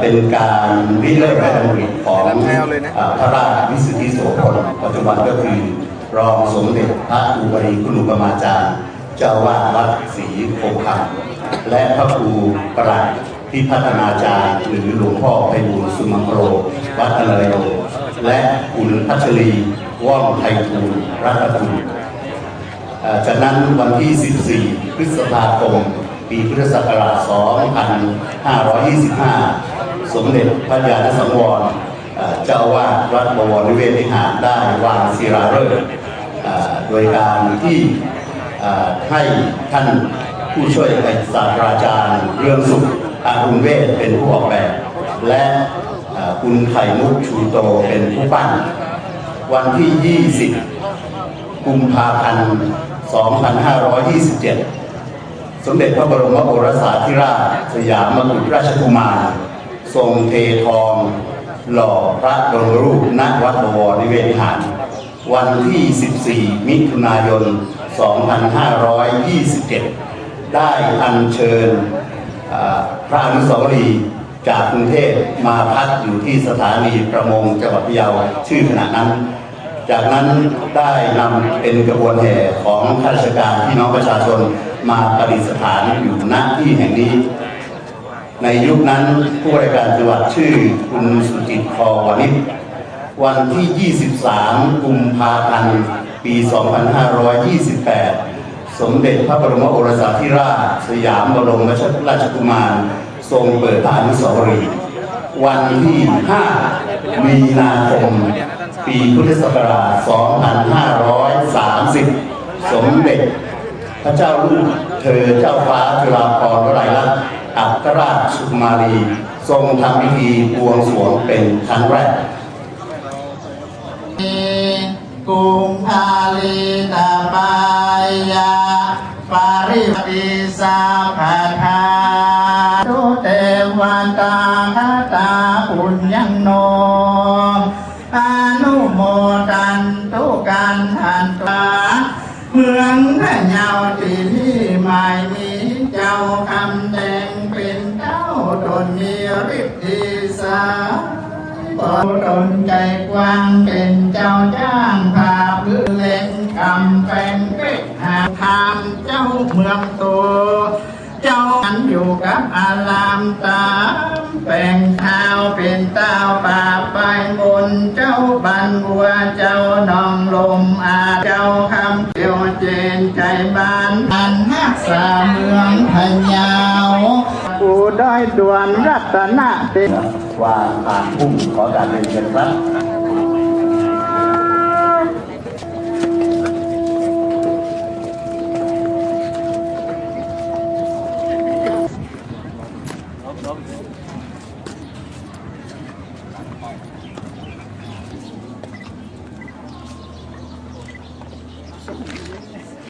เป็นการริเริ่มพระราชดำริของพระราชวิสุทธิโสพลปัจจุบันก็คือรองสมเด็จพระอุบรีคุณุปมาจารย์เจ้าวาดวัดศรีโพธิ์คำและพระครูประหลัดที่พัฒนาจารย์หรือหลวงพ่อไพบูลสุมังโร วัดนรโยและคุณพัชรีว่องไททูลรัตคุณเอ่อจากนั้นวันที่ 14 พฤษภาคม ปีพุทธศักราช 2525 สมเด็จพระญาณสังวรเจ้าวาดวัดบวรนิเวศวิหารได้วางศิลาฤกษ์โดยการที่ให้ท่านผู้ช่วยศาสตราจารย์เรื่องสุขอารุณเวศเป็นผู้ออกแบบ และคุณไข่มุกชูโตเป็นผู้ปั้น วันที่ 20 กุมภาพันธ์ 2527 สมเด็จพระบรมโอรสาธิราชสยามกุฎราชกุมารทรงเททอง หล่อพระบรมรูปณวัดบวรนิเวศหารวันที่ 14 มิถุนายน 2527 ได้อัญเชิญพระอนุสาวรีย์จากกรุงเทพมาพักอยู่ที่สถานีประมงจังหวัดพะเยาชื่อขณะนั้น จากนั้นได้นำเป็นกระบวนแห่ของข้าราชการพี่น้องประชาชนมาประดิษฐานอยู่ณที่แห่งนี้ ในยุคนั้นผู้บริการจังหวัดชื่อคุณสุจิตคอวานิชวันที่ 23 กุมภาพันธ์ปี 2528 สมเด็จพระบรมโอรสาธิราช สยามบรมราชกุมาร ทรงเปิดพระอนุสาวรีย์วันที่ 5 มีนาคม ปีพุทธศักราช 2530 สมเด็จ พระเจ้าลูกเธอเจ้าฟ้าจุฬาภรณ์วลัยลักษณ์อัครราชสุมารี ทรงทำพิธีบวงสรวงเป็นครั้งแรกกุมภาลีตาปายาปาริปิสาภาทาตุเตวันตา เมืองพะเยาที่นี่ไม่มีเจ้าคำแดงเป็นเจ้าตนมีฤทธิ์สาบตนใจกว้างเป็นเจ้าจ้างภาพหรือเล่นกำเป็นเป็ดหาทามเจ้าเมืองโตเจ้าอันอยู่กับอารามตามแป่งเท้าเป็นเต้าป่าไปบนเจ้าบันบัวเจ้านองลมอาเจ้าคำ บานอันหักษาเมืองพะเยาผู้ด้อยด่วนรัตนะเตวางผ่านพุ่มขอการเรียนเชิญครับเ